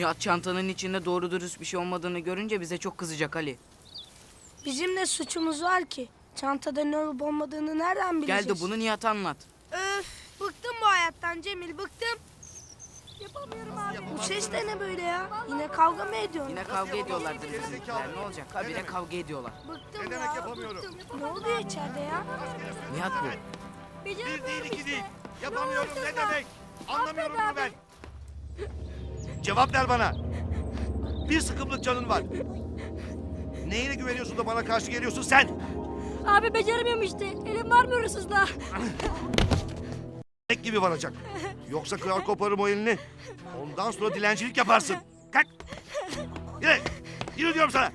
Nihat çantanın içinde doğru dürüst bir şey olmadığını görünce bize çok kızacak Ali. Bizim ne suçumuz var ki? Çantada ne olup olmadığını nereden bileceğiz? Gel de bunu Nihat'a anlat. Öf, bıktım bu hayattan Cemil, bıktım. Yapamıyorum abi. Bu ses de ne böyle ya? Yine kavga mı ediyorsun? Yine kavga ediyorlardır bizimkiler. Ne olacak? Habire kavga ediyorlar. Bıktım Ne ya. demek yapamıyorum? bıktım. Ne oluyor içeride ya? Nihat bu. Bir değil iki değil. Yapamıyorum ne demek? Anlamıyorum bunu ben. Cevap ver bana. Bir sıkımlık canın var. Neyine güveniyorsun da bana karşı geliyorsun sen? Abi beceremiyorum işte. Elim var mı hırsızla? Tek gibi varacak. Yoksa kırar koparım o elini. Ondan sonra dilencilik yaparsın. Kalk. Yürü. Yürü diyorum sana.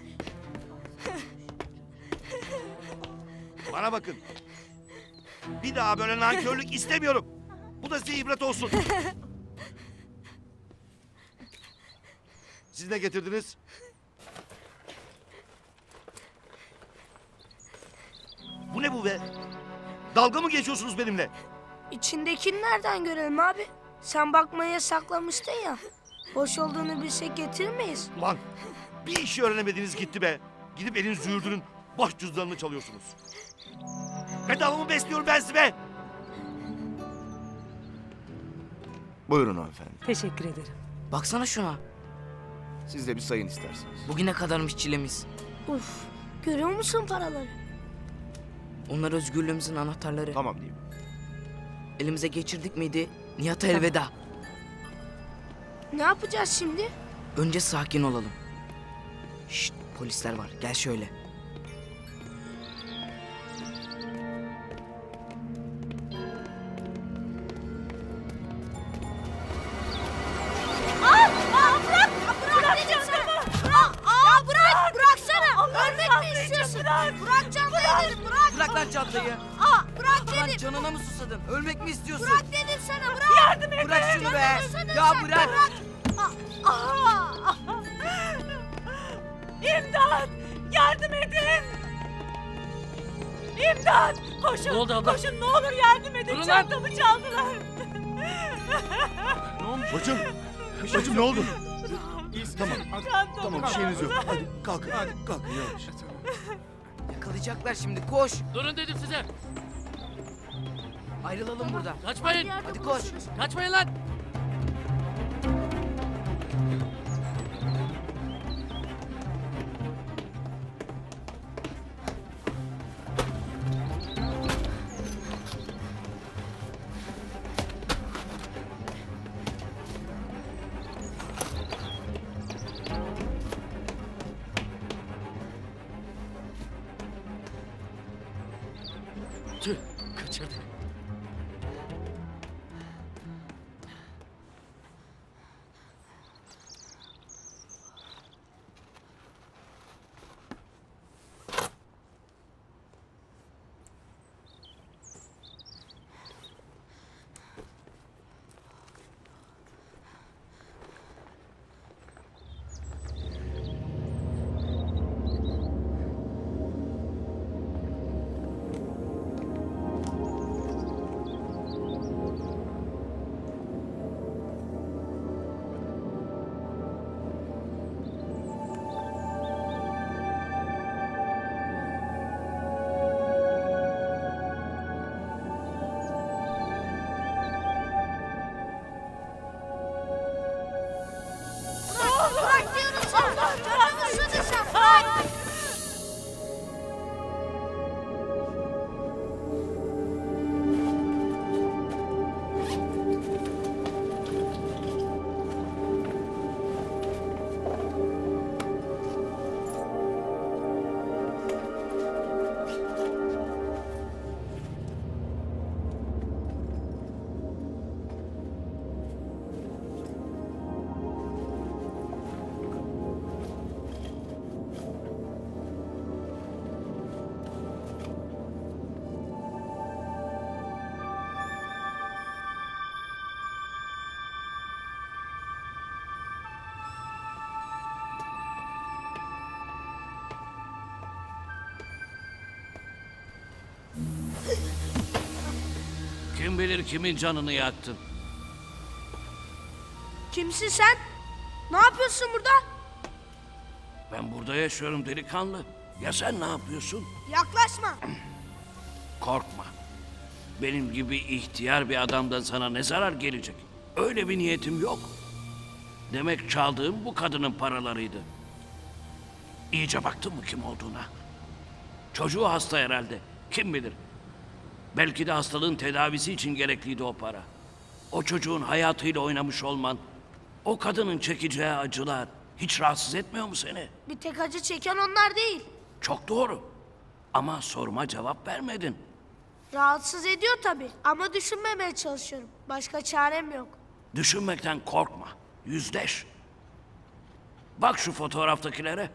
Bana bakın. Bir daha böyle nankörlük istemiyorum. Bu da size ibret olsun. Siz ne getirdiniz? Bu ne bu be? Dalga mı geçiyorsunuz benimle? İçindekini nereden görelim abi? Sen bakmaya saklamıştın ya. Boş olduğunu bilsek getirmeyiz. Ulan bir işi öğrenemediniz gitti be. Gidip elin züğürdünün boş cüzdanını çalıyorsunuz. Bedava mı besliyorum ben sizi be? Buyurun hanımefendi. Teşekkür ederim. Baksana şuna. Siz de bir sayın isterseniz. Bugüne kadarmış çilemiz. Uf, görüyor musun paraları? Onlar özgürlüğümüzün anahtarları. Tamam diyeyim. Elimize geçirdik miydi? Nihat'a elveda. Ne yapacağız şimdi? Önce sakin olalım. Şşt polisler var. Gel şöyle. Ya bırak. Aa! İmdat! Yardım edin! İmdat! Koşun! Ne oldu abla? Koşun ne olur yardım edin! Durun lan! Çantamı çaldılar! Bacım. Bacım ne oldu? Tamam. Çantamı Tamam bir şeyiniz yok. Hadi kalkın. Hadi kalkın yavaş. Yakalayacaklar şimdi. Koş. Durun dedim size. Ayrılalım buradan. Kaçmayın. Hadi koş. Kaçmayın lan. 그, 그치가 되 Kim bilir kimin canını yaktın. Kimsin sen? Ne yapıyorsun burada? Ben burada yaşıyorum delikanlı. Ya sen ne yapıyorsun? Yaklaşma. Korkma. Benim gibi ihtiyar bir adamdan sana ne zarar gelecek? Öyle bir niyetim yok. Demek çaldığım bu kadının paralarıydı. İyice baktın mı kim olduğuna? Çocuğu hasta herhalde. Kim bilir? Belki de hastalığın tedavisi için gerekliydi o para. O çocuğun hayatıyla oynamış olman, o kadının çekeceği acılar hiç rahatsız etmiyor mu seni? Bir tek acı çeken onlar değil. Çok doğru. Ama sorma cevap vermedin. Rahatsız ediyor tabii. Ama düşünmemeye çalışıyorum. Başka çarem yok. Düşünmekten korkma. Yüzleş. Bak şu fotoğraftakilere.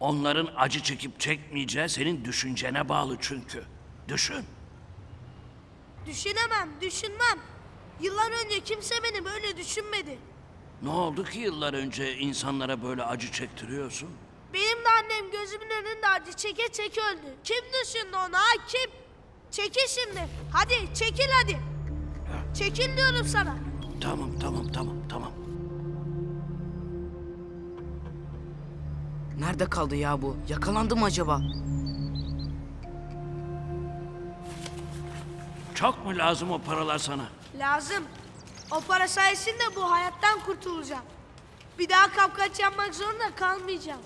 Onların acı çekip çekmeyeceği senin düşüncene bağlı çünkü. Düşün. Düşünemem, düşünmem. Yıllar önce kimse beni böyle düşünmedi. Ne oldu ki yıllar önce insanlara böyle acı çektiriyorsun? Benim de annem gözümün önünde acı çeke çeke öldü. Kim düşündü onu ha kim? Çekil şimdi. Hadi çekil hadi. Çekil diyorum sana. Tamam tamam tamam tamam. Nerede kaldı ya bu? Yakalandı mı acaba? Çok mu lazım o paralar sana? Lazım. O para sayesinde bu hayattan kurtulacağım. Bir daha kapkaç yapmak zorunda kalmayacağım.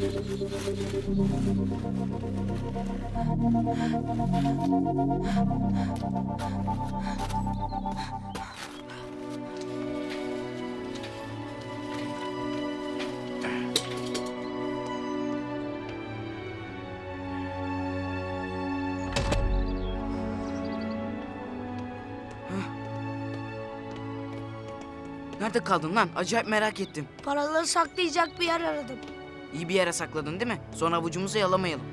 Nerede kaldın lan? Acayip merak ettim. Paraları saklayacak bir yer aradım. İyi bir yere sakladın değil mi? Sonra avucumuzu yalamayalım.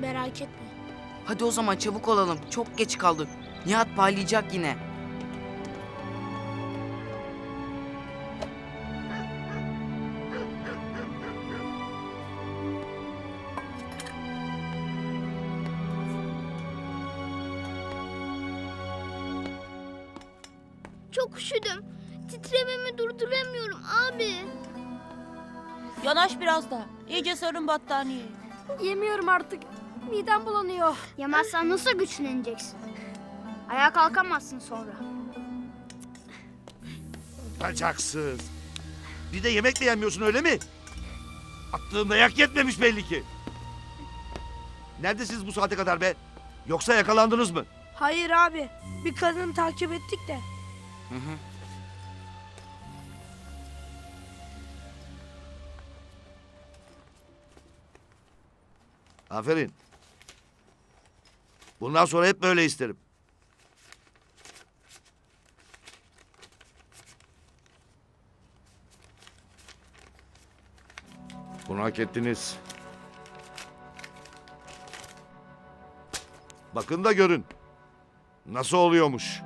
Merak etme. Hadi o zaman çabuk olalım. Çok geç kaldık. Nihat parlayacak yine. Çok üşüdüm. Titrememi durduramıyorum abi. Yanaş biraz da. İyice sarın battaniyeyi. Yemiyorum artık. Midem bulanıyor. Yemezsen nasıl güçleneceksin? Ayağa kalkamazsın sonra. Bacaksız. Bir de yemek de yemiyorsun öyle mi? Attığın dayak yetmemiş belli ki. Neredesiniz bu saate kadar be? Yoksa yakalandınız mı? Hayır abi. Bir kadını takip ettik de. Hı hı. Aferin. Bundan sonra hep böyle isterim. Bunu hak ettiniz. Bakın da görün. Nasıl oluyormuş.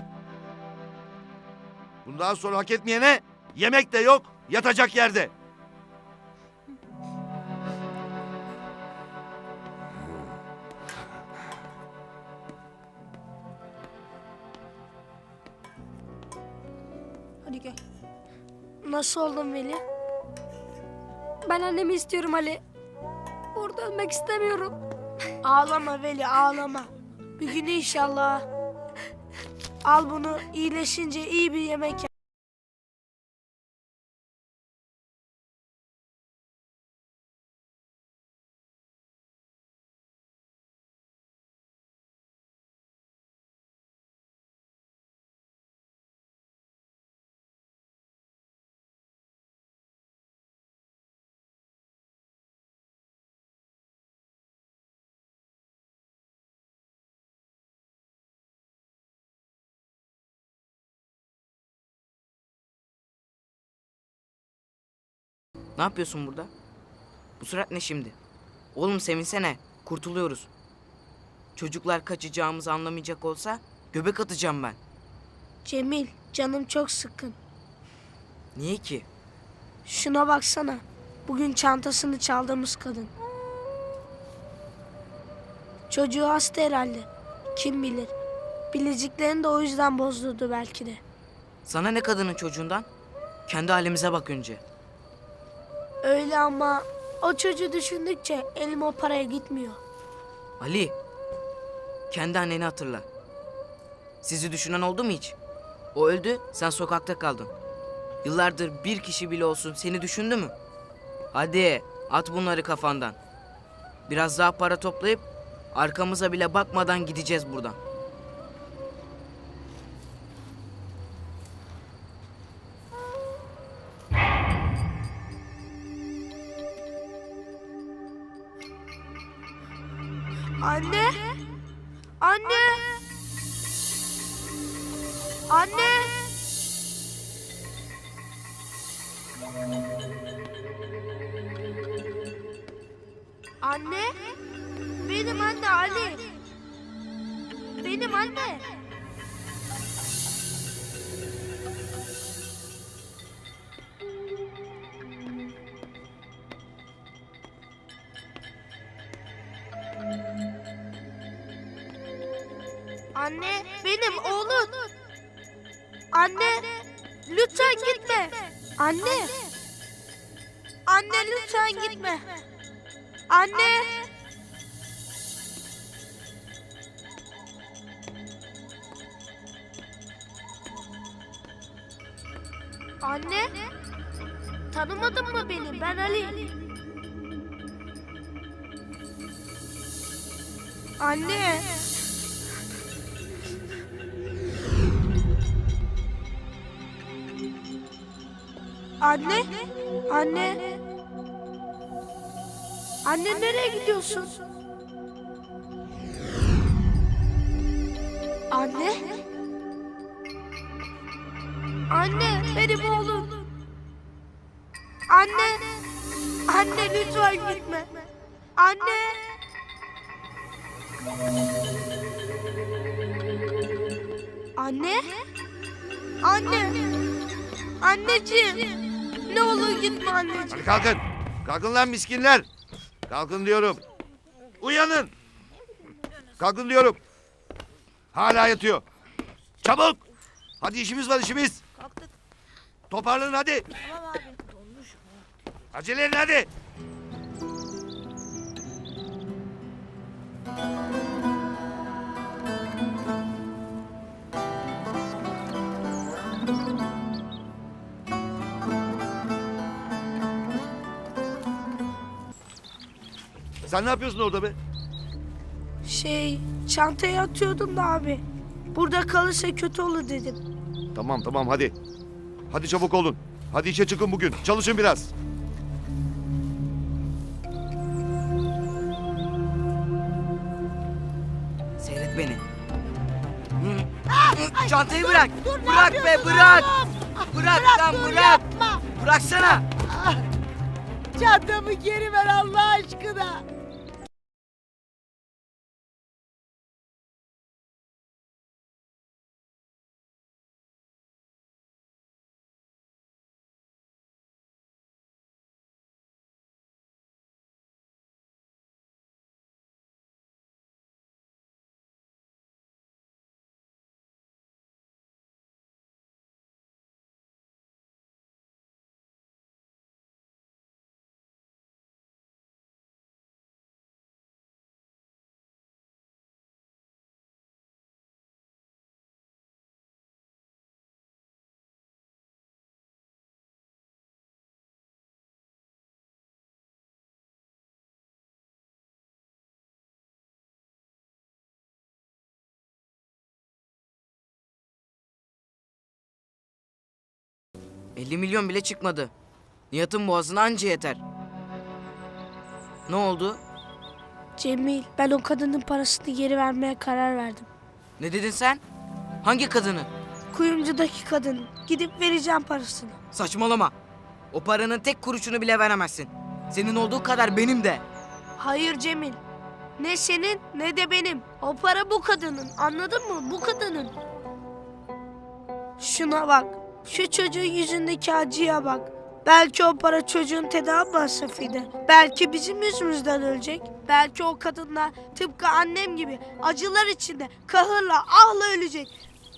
Bundan sonra hak etmeyene yemek de yok, yatacak yerde. Nasıl oldun Veli? Ben annemi istiyorum Ali. Burada ölmek istemiyorum. Ağlama Veli ağlama. Bir gün inşallah. Al bunu iyileşince iyi bir yemek yap. Ne yapıyorsun burada? Bu surat ne şimdi? Oğlum sevinsene. Kurtuluyoruz. Çocuklar kaçacağımızı anlamayacak olsa göbek atacağım ben. Cemil canım çok sıkkın. Niye ki? Şuna baksana. Bugün çantasını çaldığımız kadın. Çocuğu hasta herhalde. Kim bilir. Bileziklerini de o yüzden bozdurdu belki de. Sana ne kadının çocuğundan? Kendi halimize bak önce. Öyle ama o çocuğu düşündükçe elim o paraya gitmiyor. Ali. Kendi anneni hatırla. Sizi düşünen oldu mu hiç? O öldü, sen sokakta kaldın. Yıllardır bir kişi bile olsun seni düşündü mü? Hadi at bunları kafandan. Biraz daha para toplayıp arkamıza bile bakmadan gideceğiz buradan. Anne! Anne! Anne! Anne! Benim anne Ali. Benim anne. Anne. Tanımadın mı beni? Ben Ali. Anne. Anne? Anne? Anne nereye gidiyorsun? Anne? Anne. Anneciğim. Ne olur gitme anneciğim. Hadi kalkın. Kalkın lan miskinler. Kalkın diyorum. Uyanın. Kalkın diyorum. Hala yatıyor. Çabuk. Hadi işimiz var işimiz. Toparlanın hadi. Acele edin hadi. Sen ne yapıyorsun orada be? Şey, çantaya atıyordum da abi. Burada kalırsa kötü olur dedim. Tamam tamam hadi. Hadi çabuk olun. Hadi işe çıkın bugün. Çalışın biraz. Seyret beni. Çantayı bırak. bırak be bırak. Bırak lan bırak. Bıraksana. Çantamı geri ver Allah aşkına. ...50 milyon bile çıkmadı. Nihat'ın boğazına anca yeter. Ne oldu? Cemil, ben o kadının parasını geri vermeye karar verdim. Ne dedin sen? Hangi kadını? Kuyumcudaki kadın. Gidip vereceğim parasını. Saçmalama. O paranın tek kuruşunu bile veremezsin. Senin olduğu kadar benim de. Hayır Cemil. Ne senin ne de benim. O para bu kadının. Anladın mı? Bu kadının. Şuna bak. Şu çocuğun yüzündeki acıya bak. Belki o para çocuğun tedavi masrafıydı. Belki bizim yüzümüzden ölecek. Belki o kadınlar tıpkı annem gibi acılar içinde kahırla ahla ölecek.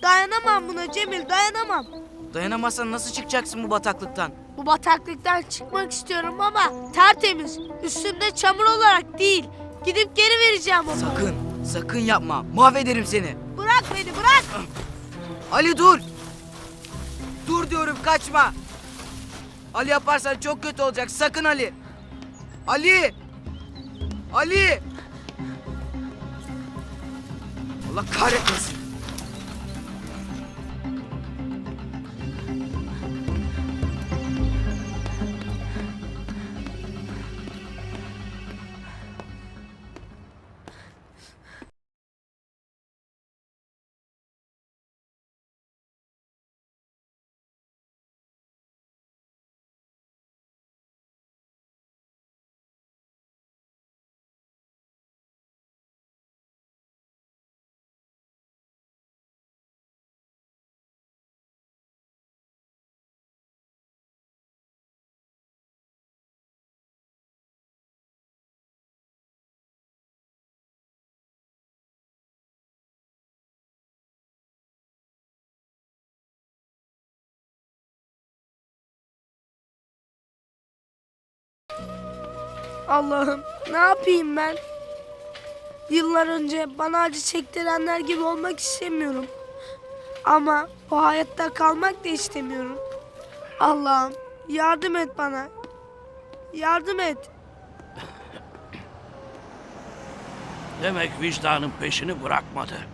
Dayanamam buna Cemil dayanamam. Dayanamazsan nasıl çıkacaksın bu bataklıktan? Bu bataklıktan çıkmak istiyorum ama tertemiz. Üstümde çamur olarak değil. Gidip geri vereceğim onu. Sakın, sakın yapma. Mahvederim seni. Bırak beni bırak. Ali dur. Dur diyorum kaçma. Ali yaparsan çok kötü olacak. Sakın Ali. Ali. Ali. Allah kahretmesin. Allah'ım ne yapayım ben? Yıllar önce bana acı çektirenler gibi olmak istemiyorum. Ama bu hayatta kalmak da istemiyorum. Allah'ım yardım et bana. Yardım et. Demek vicdanın peşini bırakmadı.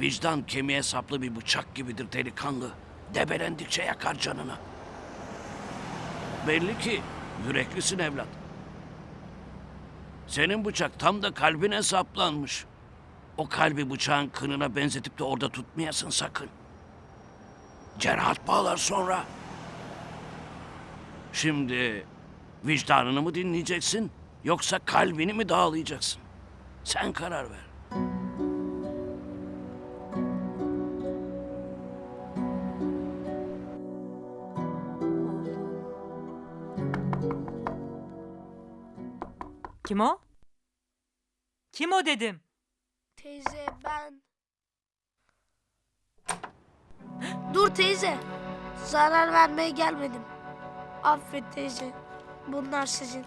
Vicdan kemiğe saplı bir bıçak gibidir delikanlı. Debelendikçe yakar canını. Belli ki yüreklisin evlat. Senin bıçak tam da kalbine saplanmış. O kalbi bıçağın kınına benzetip de orada tutmayasın sakın. Cerrahat bağlar sonra. Şimdi vicdanını mı dinleyeceksin yoksa kalbini mi dağlayacaksın? Sen karar ver. Kim o? Kim o dedim. Teyze ben... Dur teyze. Zarar vermeye gelmedim. Affet teyze. Bunlar sizin.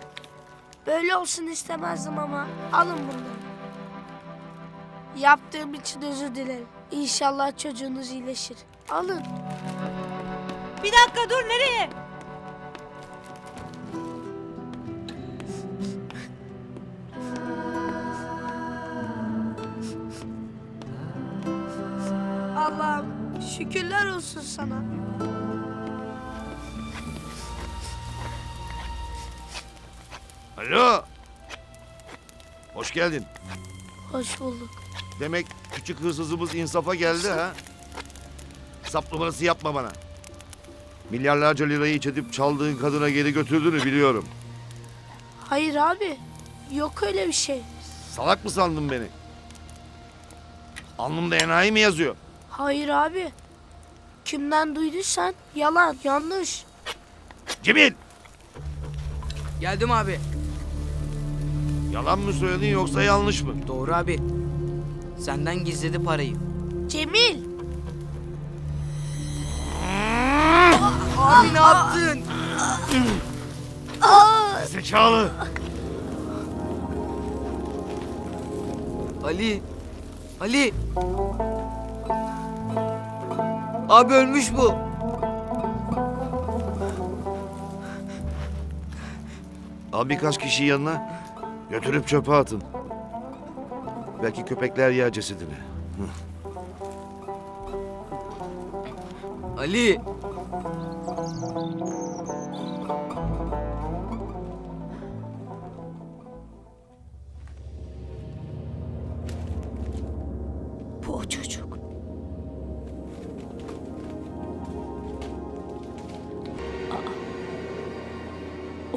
Böyle olsun istemezdim ama alın bunları. Yaptığım için özür dilerim. İnşallah çocuğunuz iyileşir. Alın. Bir dakika dur nereye? Şükürler olsun sana. Alo. Hoş geldin. Hoş bulduk. Demek küçük hırsızımız insafa geldi ha? Sap numarası yapma bana. Milyarlarca lirayı iç edip çaldığın kadına geri götürdüğünü biliyorum. Hayır abi. Yok öyle bir şey. Salak mı sandın beni? Alnımda enayi mi yazıyor? Hayır abi. Kimden duyduysan yalan, yanlış. Cemil! Geldim abi. Yalan mı söyledin yoksa yanlış mı? Doğru abi. Senden gizledi parayı. Cemil. Abi ne yaptın? Zekalı! Ali. Ali. Abi ölmüş bu. Al birkaç kişi yanına. Götürüp çöpe atın. Belki köpekler yer cesedini. Ali.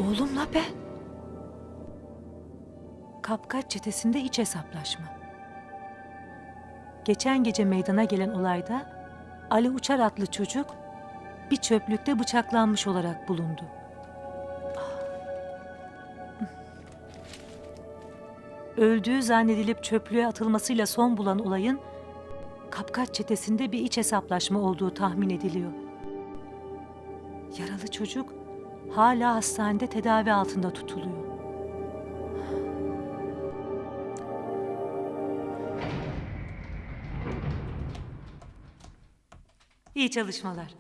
Oğlumla ben. Kapkaç çetesinde iç hesaplaşma. Geçen gece meydana gelen olayda Ali Uçar adlı çocuk bir çöplükte bıçaklanmış olarak bulundu. Öldüğü zannedilip çöplüğe atılmasıyla son bulan olayın Kapkaç çetesinde bir iç hesaplaşma olduğu tahmin ediliyor. Yaralı çocuk hala hastanede tedavi altında tutuluyor. İyi çalışmalar.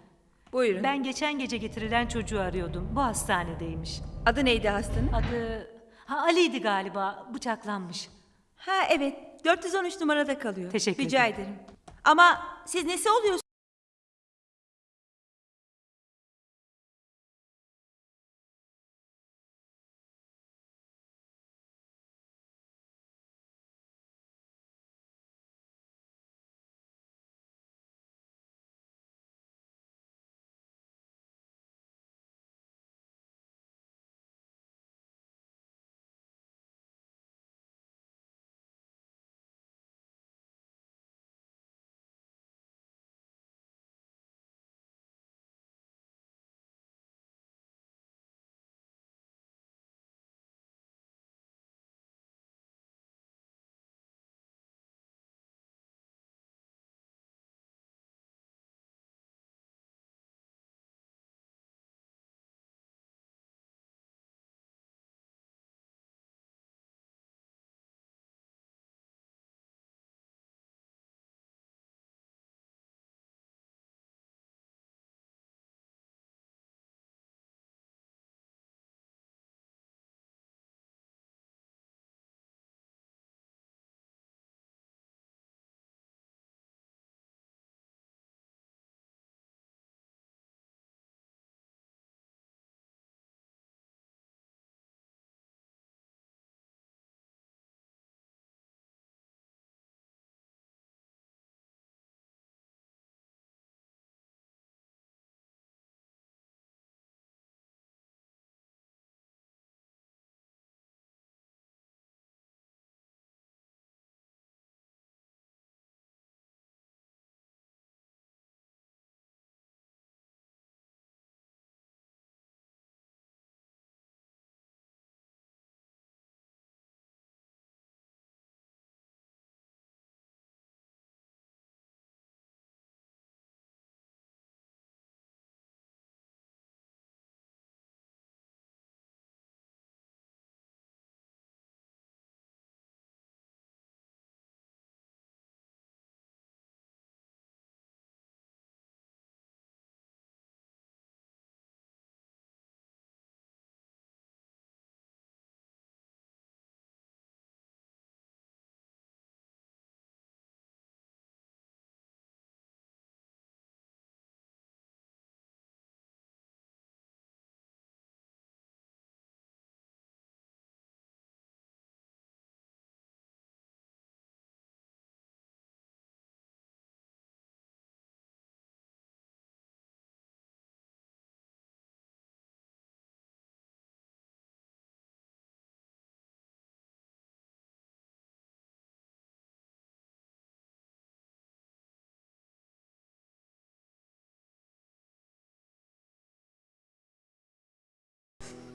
Buyurun. Ben geçen gece getirilen çocuğu arıyordum. Bu hastanedeymiş. Adı neydi hastanın? Adı... Ha Ali'ydi galiba. Bıçaklanmış. Ha evet. 413 numarada kalıyor. Teşekkür Rica ederim. Ama siz nesi oluyorsunuz?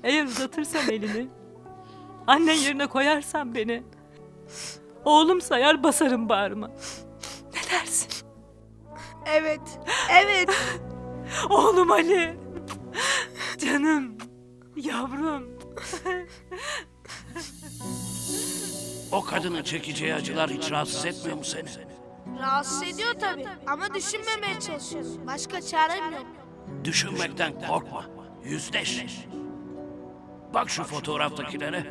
Eğer uzatırsam elini, annen yerine koyarsan beni, oğlum sayar basarım bağrıma. Ne dersin? Evet, evet. Oğlum Ali. Canım, yavrum. O kadının çekeceği acılar hiç rahatsız etmiyor mu seni? Rahatsız ediyor tabii ama düşünmemeye çalışıyorum. Başka çarem yok. Düşünmekten korkma. Yüzleş. Bak şu fotoğraftakilere.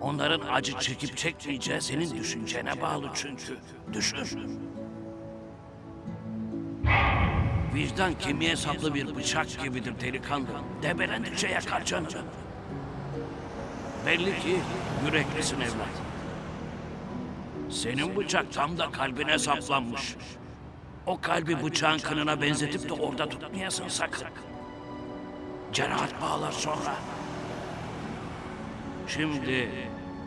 Onların acı çekip çekmeyeceği senin düşüncene bağlı çünkü. Düşün. Vicdan kemiğe saplı bir bıçak gibidir delikanlı. Debelendikçe yakar canını. Belli ki yüreklisin evlat. Senin bıçak tam da kalbine saplanmış. O kalbi bıçağın kanına benzetip de orada tutmayasın sakın. Cerahat bağlar sonra. Şimdi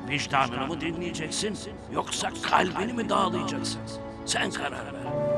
vicdanını mı dinleyeceksin yoksa kalbini mi dağlayacaksın? Sen karar ver.